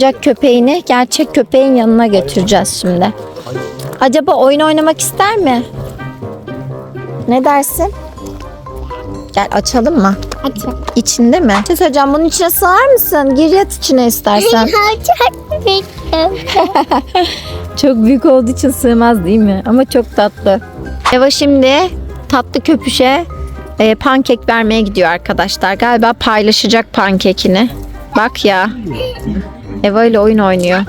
oyuncak köpeğini gerçek köpeğin yanına götüreceğiz şimdi. Acaba oyun oynamak ister mi? Ne dersin? Gel açalım mı? Açın. İçinde mi? Şey söyleyeceğim bunun içine sığar mısın? Gir yat içine istersen. Çok büyük. Çok büyük olduğu için sığmaz değil mi? Ama çok tatlı. Eva şimdi tatlı köpüşe e, pankek vermeye gidiyor arkadaşlar. Galiba paylaşacak pankekini. Bak ya. Eva ile oyun oynuyor.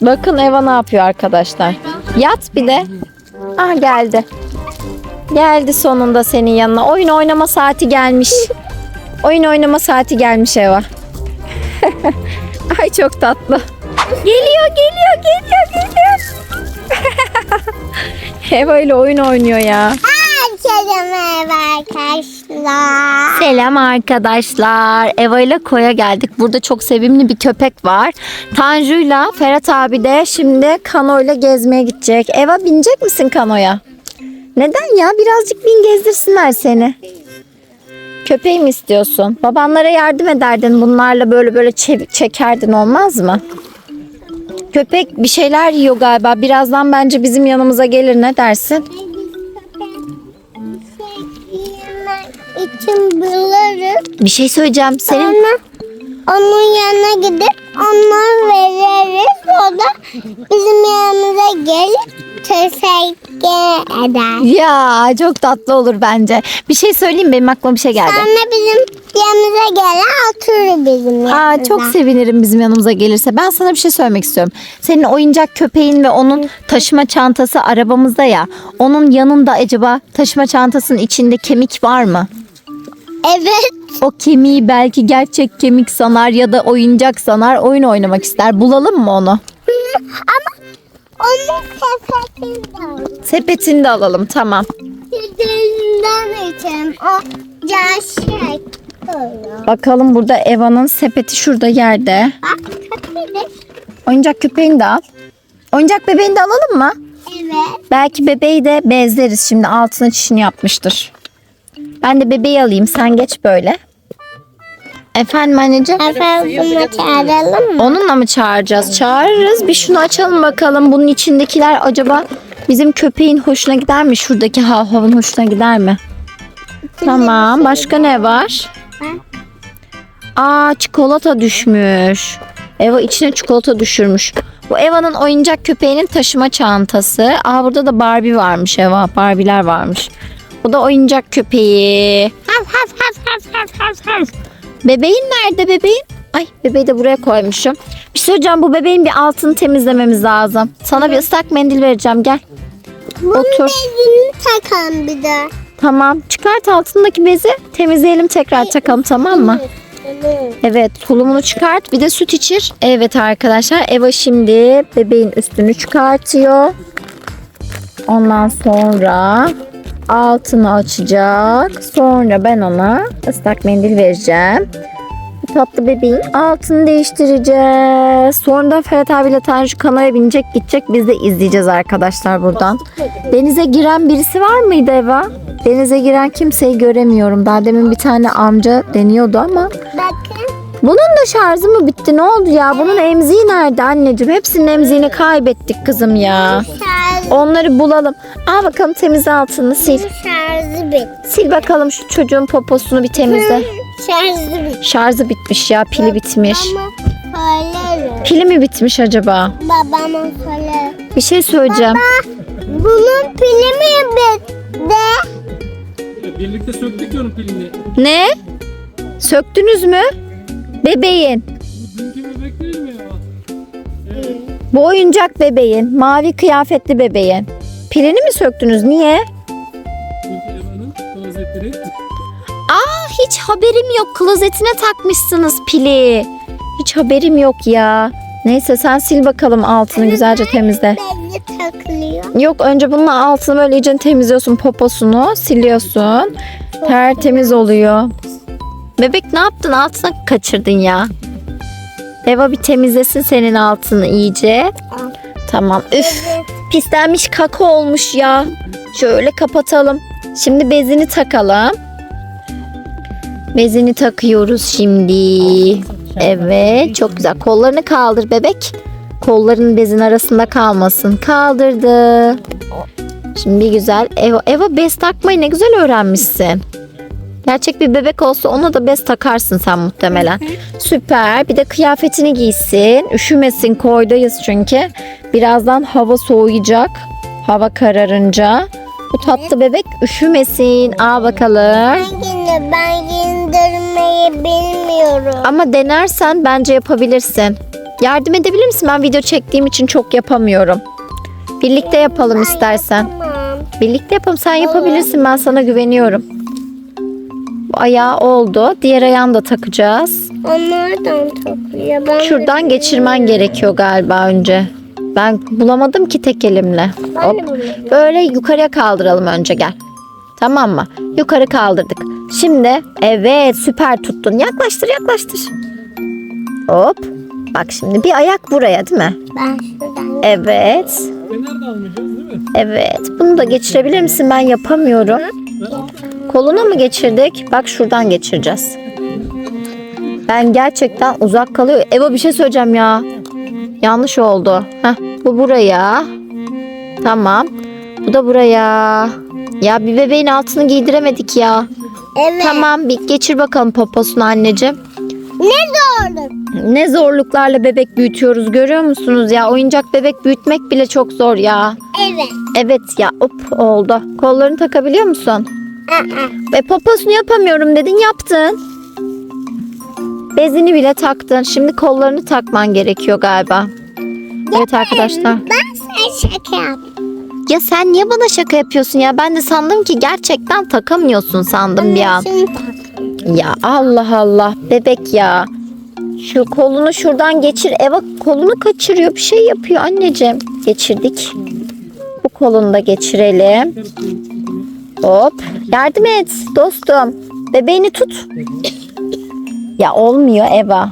Bakın Eva ne yapıyor arkadaşlar. Yat bir de. Ah geldi. Geldi sonunda senin yanına. Oyun oynama saati gelmiş. Oyun oynama saati gelmiş Eva. Ay çok tatlı. Geliyor, geliyor, geliyor, geliyor. Eva ile oyun oynuyor ya. Merhaba arkadaşlar. Selam arkadaşlar. Eva ile koya geldik. Burada çok sevimli bir köpek var. Tanju'yla Ferhat abi de şimdi kanoyla gezmeye gidecek. Eva binecek misin kanoya? Neden ya? Birazcık bin gezdirsinler seni. Köpeği mi istiyorsun? Babanlara yardım ederdin. Bunlarla böyle böyle çe- çekerdin olmaz mı? Köpek bir şeyler yiyor galiba. Birazdan bence bizim yanımıza gelir. Ne dersin? İçin buluruz. Bir şey söyleyeceğim. Senin Sonra onun yanına gidip onları veririz. O da bizim yanımıza gelip teşekkür eder. Ya çok tatlı olur bence. Bir şey söyleyeyim benim aklıma bir şey geldi. Sonra bizim yanımıza gelen oturur bizim yanımıza. Aa, çok sevinirim bizim yanımıza gelirse. Ben sana bir şey söylemek istiyorum. Senin oyuncak köpeğin ve onun taşıma çantası arabamızda ya. Onun yanında acaba taşıma çantasının içinde kemik var mı? Evet. O kemiği belki gerçek kemik sanar ya da oyuncak sanar oyun oynamak ister. Bulalım mı onu? Ama onun sepetinden. Sepetinde alalım tamam. Yüzünden için o gerçek. Bakalım burada Eva'nın sepeti şurada yerde. Bak köpeği Oyuncak köpeğini de al. Oyuncak bebeğini de alalım mı? Evet. Belki bebeği de bezleriz şimdi altına çişini yapmıştır. Ben de bebeği alayım sen geç böyle. Efendim anneciğim? Efendim bunu çağıralım mı? Onunla mı çağıracağız? Çağırırız. Bir şunu açalım bakalım. Bunun içindekiler acaba bizim köpeğin hoşuna gider mi? Şuradaki hav havın hoşuna gider mi? Tamam. Başka ne var? Aa çikolata düşmüş. Eva içine çikolata düşürmüş. Bu Eva'nın oyuncak köpeğinin taşıma çantası. Aa burada da Barbie varmış Eva. Barbie'ler varmış. Bu da oyuncak köpeği. Bebeğin nerede bebeğin? Ay bebeği de buraya koymuşum. Bir şey söyleyeceğim bu bebeğin bir altını temizlememiz lazım. Sana bir ıslak mendil vereceğim gel. Bunun Otur. bezini takalım bir de. Tamam çıkart altındaki bezi temizleyelim tekrar takalım tamam mı? Evet. Evet tulumunu çıkart bir de süt içir. Evet arkadaşlar Eva şimdi bebeğin üstünü çıkartıyor. Ondan sonra altını açacak. Sonra ben ona ıslak mendil vereceğim. Bu tatlı bebeğin altını değiştireceğiz. Sonra da Ferhat abiyle Tanju kanoya binecek gidecek. Biz de izleyeceğiz arkadaşlar buradan. Denize giren birisi var mıydı Eva? Denize giren kimseyi göremiyorum. Daha demin bir tane amca deniyordu ama. Bunun da şarjı mı bitti? Ne oldu ya? Bunun emziği nerede anneciğim? Hepsinin emziğini kaybettik kızım ya. Onları bulalım. Al bakalım temizle altını sil. şarjı bit. Sil bakalım şu çocuğun poposunu bir temizle. Şarjı bit. Şarjı bitmiş ya pili bitmiş. Ama. Pili mi bitmiş acaba? Babama söylerim. Bir şey söyleyeceğim. Bunun pili mi bitti? Birlikte söktük onun pilini. Ne? Söktünüz mü? Bebeğin. Dünkü bebek değil mi ya? Bu oyuncak bebeğin. Mavi kıyafetli bebeğin. Pilini mi söktünüz? Niye? Dünkü Eva'nın klozetleri. Aa hiç haberim yok. Klozetine takmışsınız pili. Hiç haberim yok ya. Neyse sen sil bakalım altını güzelce temizle. Belli takılıyor. Yok önce bunun altını böyle iyice temizliyorsun poposunu siliyorsun. Tertemiz oluyor. Bebek ne yaptın altına kaçırdın ya. Eva bir temizlesin senin altını iyice. Tamam üf pislenmiş kaka olmuş ya. Şöyle kapatalım. Şimdi bezini takalım. Bezini takıyoruz şimdi. Evet çok güzel. Kollarını kaldır bebek. Kolların bezin arasında kalmasın. Kaldırdı. Şimdi bir güzel. Eva, Eva bez takmayı ne güzel öğrenmişsin. Gerçek bir bebek olsa ona da bez takarsın sen muhtemelen. Süper. Bir de kıyafetini giysin. Üşümesin. Koydayız çünkü. Birazdan hava soğuyacak. Hava kararınca. Bu tatlı bebek üşümesin. Al bakalım. Ben yine ben indirmeyi bilmiyorum. Ama denersen bence yapabilirsin. Yardım edebilir misin? Ben video çektiğim için çok yapamıyorum. Birlikte yapalım istersen. Tamam. Birlikte yapalım. Sen yapabilirsin. Ben sana güveniyorum. Bu ayağı oldu. Diğer ayağını da takacağız. Onlardan takıyor. Ben Şuradan geçirmen gerekiyor galiba önce. Ben bulamadım ki tek elimle. Ben Hop. Böyle yukarıya kaldıralım önce gel. Tamam mı? Yukarı kaldırdık. Şimdi evet süper tuttun. Yaklaştır yaklaştır. Hop. Bak şimdi bir ayak buraya değil mi? Ben şuradan. Evet. Fener de almayacağız değil mi? Evet. Bunu da geçirebilir misin? Ben yapamıyorum. Koluna mı geçirdik? Bak şuradan geçireceğiz. Ben gerçekten uzak kalıyor. Eva bir şey söyleyeceğim ya. Yanlış oldu. Heh, bu buraya. Tamam. Bu da buraya. Ya bir bebeğin altını giydiremedik ya. Evet. Tamam bir geçir bakalım poposunu anneciğim. Ne zorluk. Ne zorluklarla bebek büyütüyoruz görüyor musunuz ya? Oyuncak bebek büyütmek bile çok zor ya. Evet. Evet ya hop oldu. Kollarını takabiliyor musun? Ve poposunu yapamıyorum dedin yaptın. Bezini bile taktın. Şimdi kollarını takman gerekiyor galiba. Evet arkadaşlar. Ben sana şaka. Ya sen niye bana şaka yapıyorsun ya? Ben de sandım ki gerçekten takamıyorsun sandım bir an. Şunu tak. Ya Allah Allah bebek ya. Şu kolunu şuradan geçir. Eva kolunu kaçırıyor. Bir şey yapıyor anneciğim. Geçirdik. Bu kolunu da geçirelim. Hop. Yardım et dostum. Bebeğini tut. Ya olmuyor Eva.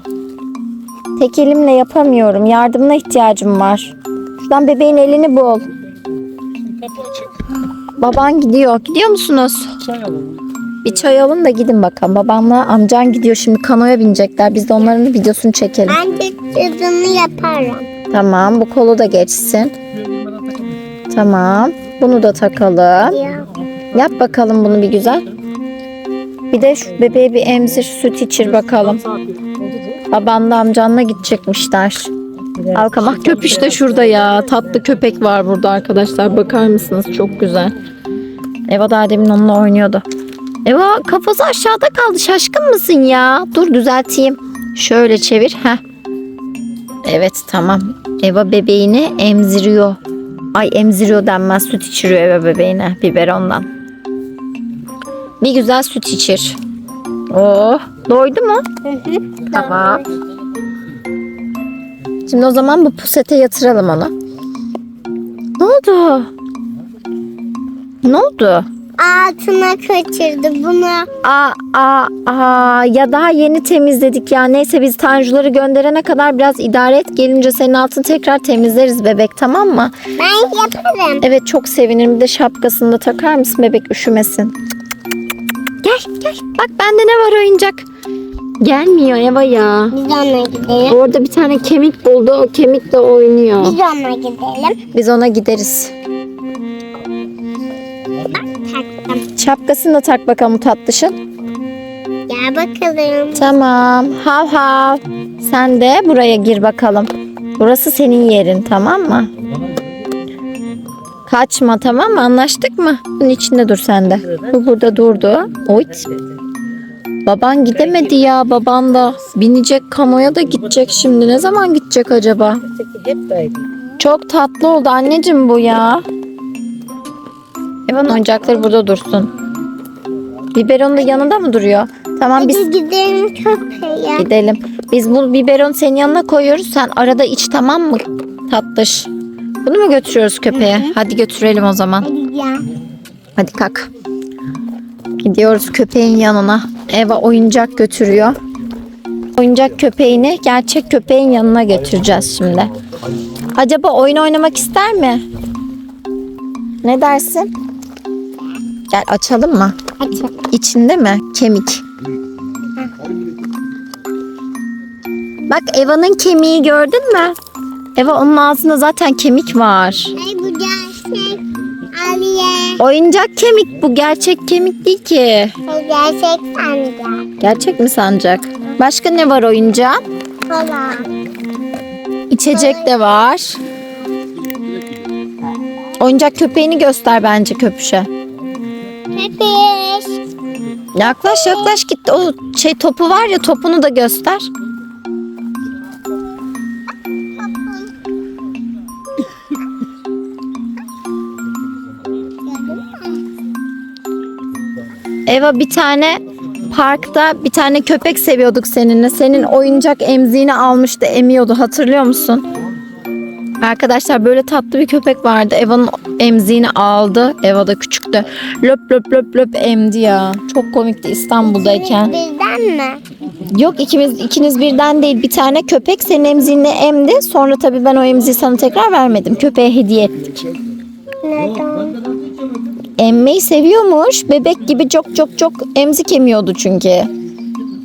Tek elimle yapamıyorum. Yardımına ihtiyacım var. Şuradan bebeğin elini bul. Baban gidiyor. Gidiyor musunuz? Çay alalım. Bir çay alın da gidin bakalım. Babamla amcan gidiyor. Şimdi kanoya binecekler. Biz de onların videosunu çekelim. Ben de hızını yaparım. Tamam. Bu kolu da geçsin. Tamam. Bunu da takalım. Ya. Yap bakalım bunu bir güzel. Bir de şu bebeğe bir emzir süt içir bakalım. Babanla amcanla gidecekmişler. Alkama köpüş de şurada ya. Tatlı köpek var burada arkadaşlar. Bakar mısınız? Çok güzel. Eva daha demin onunla oynuyordu. Eva kafası aşağıda kaldı. Şaşkın mısın ya? Dur düzelteyim. Şöyle çevir. Heh. Evet tamam. Eva bebeğini emziriyor. Ay emziriyor denmez. Süt içiriyor Eva bebeğine. Biberondan. Bir güzel süt içir. Oh. Doydu mu? Hı hı. Tamam. Şimdi o zaman bu pusete yatıralım onu. Ne oldu? Ne oldu? Altına kaçırdı bunu. Aa, aa, aa, ya daha yeni temizledik ya. Neyse biz Tanjuları gönderene kadar biraz idare et. Gelince senin altını tekrar temizleriz bebek tamam mı? Ben yaparım. Evet çok sevinirim. Bir de şapkasını da takar mısın bebek üşümesin. Gel gel. Bak bende ne var oyuncak. Gelmiyor Eva ya. Biz ona gidelim. Orada bir tane kemik buldu. O kemikle oynuyor. Biz ona gidelim. Biz ona gideriz. Taktım. Şapkasını da tak bakalım tatlışın. Gel bakalım. Tamam. Hav hav. Sen de buraya gir bakalım. Burası senin yerin tamam mı? Kaçma tamam mı? Anlaştık mı? Bunun içinde dur sen de. Bu burada durdu. Oyt. Baban gidemedi ya. Baban da binecek kanoya da gidecek şimdi. Ne zaman gidecek acaba? Çok tatlı oldu anneciğim bu ya. Evan oyuncakları burada dursun. Biberon da yanında mı duruyor? Tamam biz Hadi gidelim köpeğe. gidelim. Biz bu biberon senin yanına koyuyoruz. Sen arada iç tamam mı tatlış? Bunu mu götürüyoruz köpeğe? Hadi götürelim o zaman. Hadi kalk. Gidiyoruz köpeğin yanına. Eva oyuncak götürüyor. Oyuncak köpeğini gerçek köpeğin yanına götüreceğiz şimdi. Acaba oyun oynamak ister mi? Ne dersin? Gel açalım mı? Açalım. İçinde mi? Kemik. Bak Eva'nın kemiği gördün mü? Eva onun ağzında zaten kemik var. Ay bu gerçek. Abiye. Oyuncak kemik bu gerçek kemik değil ki. Bu gerçek sanca. Gerçek mi sancak? Başka ne var oyuncağın? Kola. İçecek de var. Oyuncak köpeğini göster bence köpüşe. Pepiş. Yaklaş yaklaş git o şey topu var ya topunu da göster. Eva bir tane parkta bir tane köpek seviyorduk seninle. Senin oyuncak emziğini almıştı emiyordu hatırlıyor musun? Arkadaşlar böyle tatlı bir köpek vardı. Eva'nın emziğini aldı. Eva da küçüktü. Löp löp löp löp emdi ya. Çok komikti İstanbul'dayken. Bizden mi? Yok ikimiz ikiniz birden değil. Bir tane köpek senin emziğini emdi. Sonra tabii ben o emziği sana tekrar vermedim. Köpeğe hediye ettik. Neden? Emmeyi seviyormuş. Bebek gibi çok çok çok emzik emiyordu çünkü.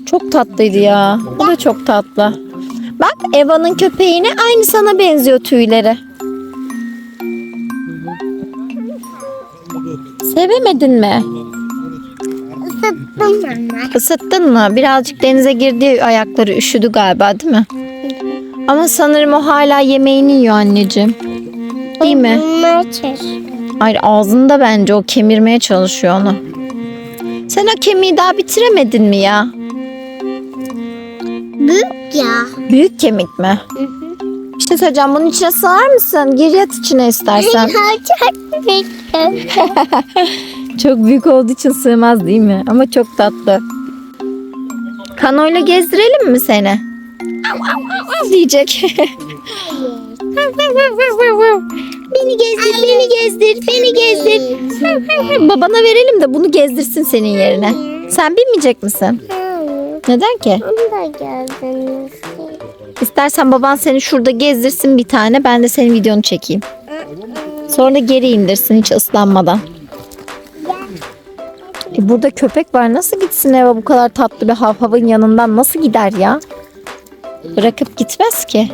Çok tatlıydı ya. Bu da çok tatlı. Bak Eva'nın köpeğine aynı sana benziyor tüyleri. Sevemedin mi? Isıttım ben. Isıttın mı? Birazcık denize girdi ayakları üşüdü galiba değil mi? Ama sanırım o hala yemeğini yiyor anneciğim. Değil mi? Maçır. Hayır ağzında bence o kemirmeye çalışıyor onu. Sen o kemiği daha bitiremedin mi ya? Büyük ya. Büyük kemik mi? İşte söyleyeceğim bunun içine sığar mısın? Gir yat içine istersen. Çok büyük. çok büyük olduğu için sığmaz değil mi? Ama çok tatlı. Kanoyla gezdirelim mi seni? Diyecek. Beni gezdir, beni gezdir, beni gezdir. Babana verelim de bunu gezdirsin senin yerine. Sen binmeyecek misin? Neden ki? Onu da gördünüz. İstersen baban seni şurada gezdirsin bir tane. Ben de senin videonu çekeyim. Sonra da geri indirsin hiç ıslanmadan. E burada köpek var. Nasıl gitsin eve bu kadar tatlı bir hav havın yanından? Nasıl gider ya? Bırakıp gitmez ki.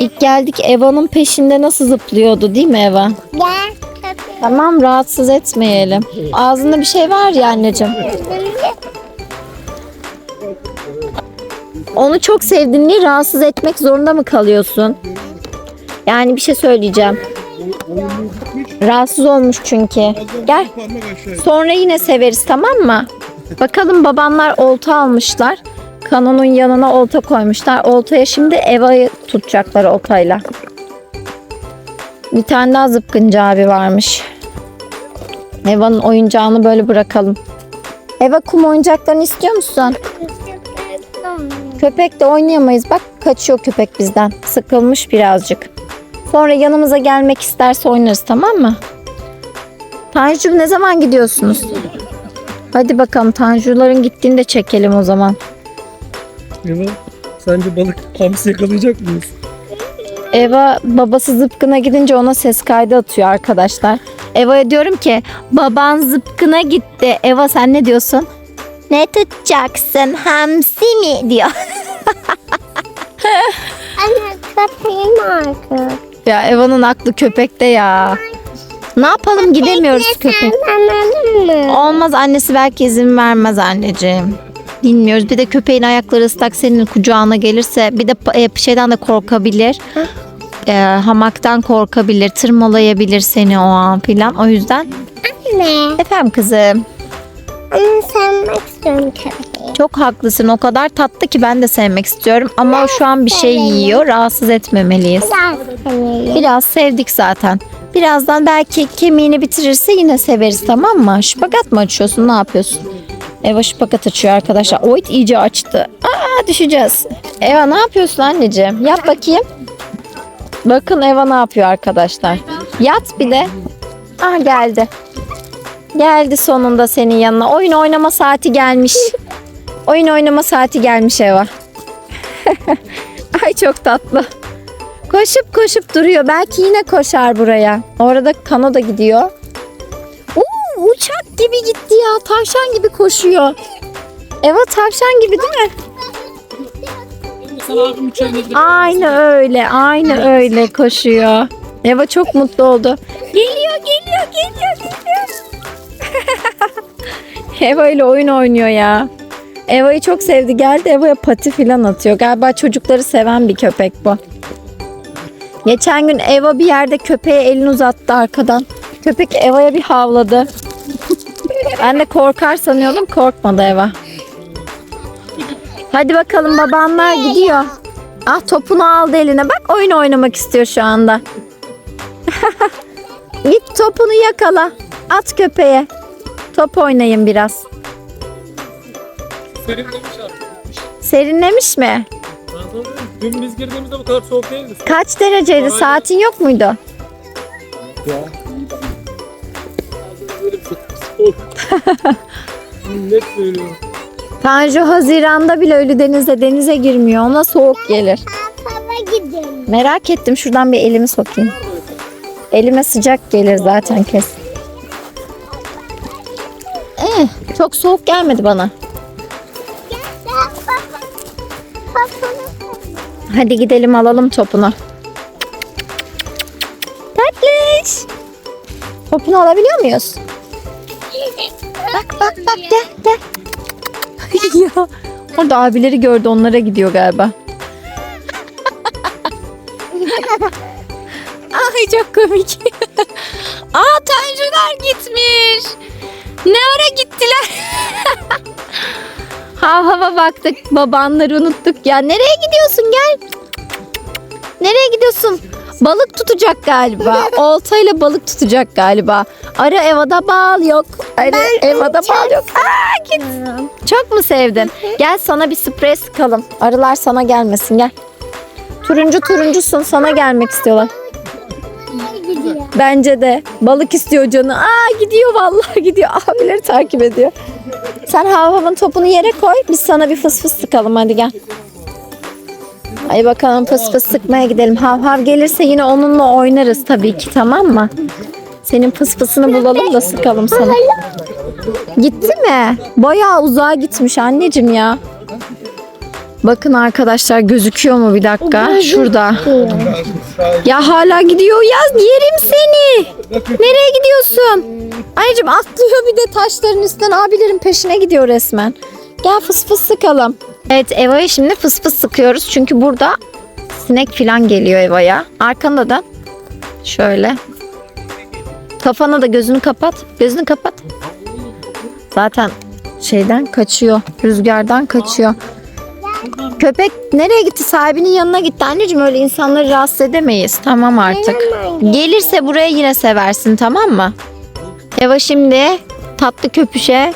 İlk geldik Eva'nın peşinde nasıl zıplıyordu değil mi Eva? Gel köpek. Tamam rahatsız etmeyelim. Ağzında bir şey var ya anneciğim. Onu çok sevdin diye rahatsız etmek zorunda mı kalıyorsun? Yani bir şey söyleyeceğim. Rahatsız olmuş çünkü. Gel. Sonra yine severiz tamam mı? Bakalım babanlar olta almışlar. Kanonun yanına olta koymuşlar. Oltaya şimdi Eva'yı tutacaklar oltayla. Bir tane daha zıpkıncı abi varmış. Eva'nın oyuncağını böyle bırakalım. Eva kum oyuncaklarını istiyor musun? Köpek de oynayamayız. Bak kaçıyor köpek bizden. Sıkılmış birazcık. Sonra yanımıza gelmek isterse oynarız tamam mı? Tanju'cum ne zaman gidiyorsunuz? Hadi bakalım Tanju'ların gittiğini de çekelim o zaman. Eva sence balık hamsi yakalayacak mıyız? Eva babası zıpkına gidince ona ses kaydı atıyor arkadaşlar. Eva'ya diyorum ki baban zıpkına gitti. Eva sen ne diyorsun? Ne tutacaksın hamsi mi diyor. Anne köpeğim artık. Ya Eva'nın aklı köpekte ya. Ne yapalım gidemiyoruz köpek. Sen anladın mı? Olmaz annesi belki izin vermez anneciğim. Bilmiyoruz. Bir de köpeğin ayakları ıslak senin kucağına gelirse bir de e, şeyden de korkabilir. E, hamaktan korkabilir, tırmalayabilir seni o an filan. O yüzden Anne. efendim kızım Anne sevmek istiyorum köpeği. çok haklısın. O kadar tatlı ki ben de sevmek istiyorum ama o şu an bir şey yiyor. Rahatsız etmemeliyiz. Biraz sevelim. Biraz sevdik zaten. Birazdan belki kemiğini bitirirse yine severiz tamam mı? Şpagat mı açıyorsun? Ne yapıyorsun? Eva şpagat açıyor arkadaşlar. Oyt iyice açtı. Aa düşeceğiz. Eva ne yapıyorsun anneciğim? Yap bakayım. Bakın Eva ne yapıyor arkadaşlar. Yat bir de. Ah geldi. Geldi sonunda senin yanına. Oyun oynama saati gelmiş. Oyun oynama saati gelmiş Eva. Ay çok tatlı. Koşup koşup duruyor. Belki yine koşar buraya. Orada kano da gidiyor. Uçak gibi gitti ya. Tavşan gibi koşuyor. Eva tavşan gibi değil mi? Abim. Aynı öyle, aynı öyle koşuyor. Eva çok mutlu oldu. Geliyor, geliyor, geliyor, geliyor. Eva ile oyun oynuyor ya. Eva'yı çok sevdi. Geldi Eva'ya pati filan atıyor. Galiba çocukları seven bir köpek bu. Geçen gün Eva bir yerde köpeğe elini uzattı arkadan. Köpek Eva'ya bir havladı. Ben de korkar sanıyordum. Korkmadı Eva. Hadi bakalım babanlar gidiyor. Ah topunu aldı eline. Bak oyun oynamak istiyor şu anda. Git topunu yakala. At köpeğe. Top oynayın biraz. Serinlemiş artık. Serinlemiş mi? Dün biz girdiğimizde bu kadar soğuk değildi. Kaç dereceydi? Saatin yok muydu? Ya. Soğuk. Net söylüyorum. Tanju Haziran'da bile Ölüdeniz'de denize girmiyor. Ona soğuk gelir. Gidelim. Merak ettim. Şuradan bir elimi sokayım. Elime sıcak gelir zaten kes. Eh, çok soğuk gelmedi bana. Hadi gidelim alalım topunu. Tatlış. Topunu alabiliyor muyuz? Bak bak bak gel gel. ya orada abileri gördü onlara gidiyor galiba. Ay çok komik. Aa Tanjular gitmiş. Ne ara gittiler? Hav hava baktık. Babanları unuttuk ya. Nereye gidiyorsun gel. Nereye gidiyorsun? Balık tutacak galiba. Oltayla balık tutacak galiba. Ara Eva'da bal yok. Ara Eva'da bal yok. Aa, git. Çok mu sevdin? Gel sana bir sprey sıkalım. Arılar sana gelmesin gel. Turuncu turuncusun sana gelmek istiyorlar. Bence de. Balık istiyor canı. Aa gidiyor vallahi gidiyor. Abileri takip ediyor. Sen havhavın topunu yere koy. Biz sana bir fıs fıs sıkalım hadi gel. Hadi bakalım fıs fıs sıkmaya gidelim. Hav hav gelirse yine onunla oynarız tabii ki tamam mı? Senin fıs fısını bulalım da sıkalım sana. Gitti mi? Bayağı uzağa gitmiş anneciğim ya. Bakın arkadaşlar gözüküyor mu bir dakika? Şurada. Ya hala gidiyor ya yerim seni. Nereye gidiyorsun? Anneciğim atlıyor bir de taşların üstten abilerin peşine gidiyor resmen. Gel fıs fıs sıkalım. Evet Eva'ya şimdi fıs fıs sıkıyoruz. Çünkü burada sinek falan geliyor Eva'ya. Arkanda da şöyle. Kafana da gözünü kapat. Gözünü kapat. Zaten şeyden kaçıyor. Rüzgardan kaçıyor. Köpek nereye gitti? Sahibinin yanına gitti. Anneciğim öyle insanları rahatsız edemeyiz. Tamam artık. Gelirse buraya yine seversin tamam mı? Eva şimdi tatlı köpüşe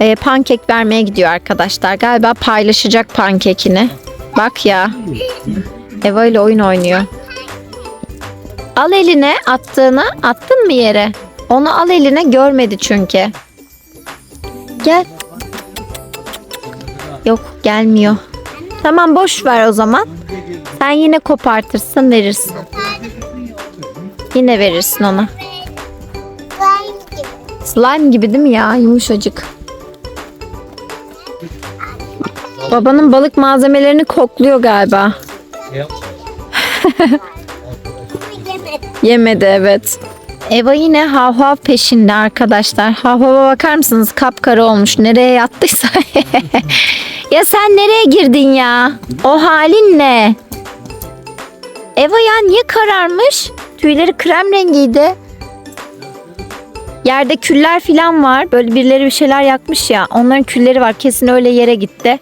e, pankek vermeye gidiyor arkadaşlar. Galiba paylaşacak pankekini. Bak ya. Eva ile oyun oynuyor. Al eline attığını. Attın mı yere? Onu al eline görmedi çünkü. Gel. Yok gelmiyor. Tamam boş ver o zaman. Sen yine kopartırsın verirsin. Yine verirsin ona. Slime gibi değil mi ya? Yumuşacık. Babanın balık malzemelerini kokluyor galiba. Yemedi evet. Eva yine hav hav peşinde arkadaşlar. Hav hava bakar mısınız? Kapkara olmuş. Nereye yattıysa. ya sen nereye girdin ya? O halin ne? Eva ya niye kararmış? Tüyleri krem rengiydi. Yerde küller falan var. Böyle birileri bir şeyler yakmış ya. Onların külleri var. Kesin öyle yere gitti.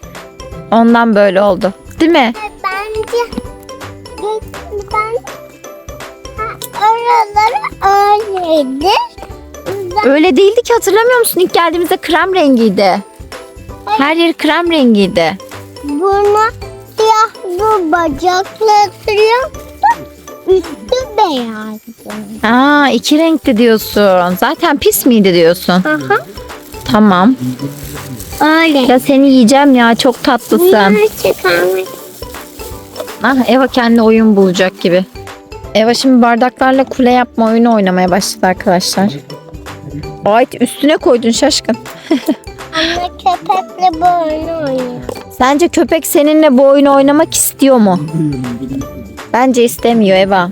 Ondan böyle oldu. Değil mi? Bence ben oraları öyleydi. Ben Öyle değildi ki hatırlamıyor musun? İlk geldiğimizde krem rengiydi. Her yeri krem rengiydi. buna siyah bu bacakları üstü beyazdı. Aa iki renkli diyorsun. Zaten pis miydi diyorsun? Aha. Tamam. Öyle. Ya seni yiyeceğim ya çok tatlısın. Ah Eva kendi oyun bulacak gibi. Eva şimdi bardaklarla kule yapma oyunu oynamaya başladı arkadaşlar. Ay üstüne koydun şaşkın. Anne köpekle bu oyunu oynuyor. Sence köpek seninle bu oyunu oynamak istiyor mu? Bence istemiyor Eva.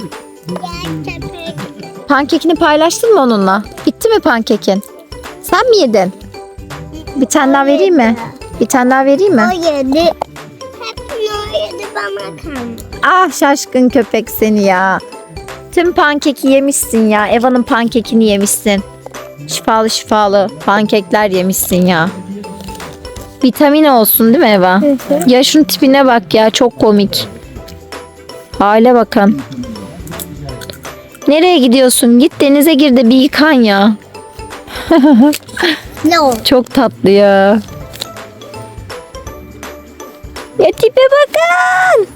Pankekini paylaştın mı onunla? Bitti mi pankekin? Sen mi yedin? Bir tane daha vereyim mi? Bir tane daha vereyim mi? O yedi. Hepsini o yedi bana kaldı. Ah şaşkın köpek seni ya. Tüm pankeki yemişsin ya. Eva'nın pankekini yemişsin. Şifalı şifalı pankekler yemişsin ya. Vitamin olsun değil mi Eva? Ya şunun tipine bak ya çok komik. Hale bakın. Nereye gidiyorsun? Git denize gir de bir yıkan ya. Ne oldu? Çok tatlı ya. Ya tipe bakın.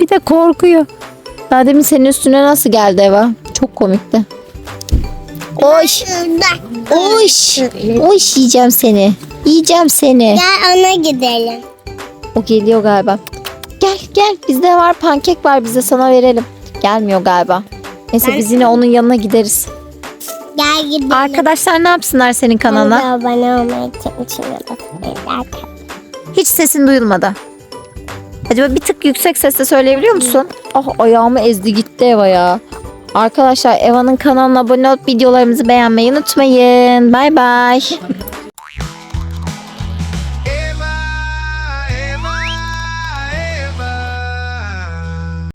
Bir de korkuyor. Daha demin senin üstüne nasıl geldi Eva? Çok komikti. Oş. Oş. Oş yiyeceğim seni. Yiyeceğim seni. Gel ona gidelim. O geliyor galiba. Gel gel bizde var pankek var bize sana verelim. Gelmiyor galiba. Neyse Ben- biz yine onun yanına gideriz. Gel gidelim. Arkadaşlar ne yapsınlar senin kanalına? Kanala abone olmayı için. Hiç sesin duyulmadı. Acaba bir tık yüksek sesle söyleyebiliyor musun? Oh ayağımı ezdi gitti Eva ya. Arkadaşlar Eva'nın kanalına abone olup videolarımızı beğenmeyi unutmayın. Bay bay.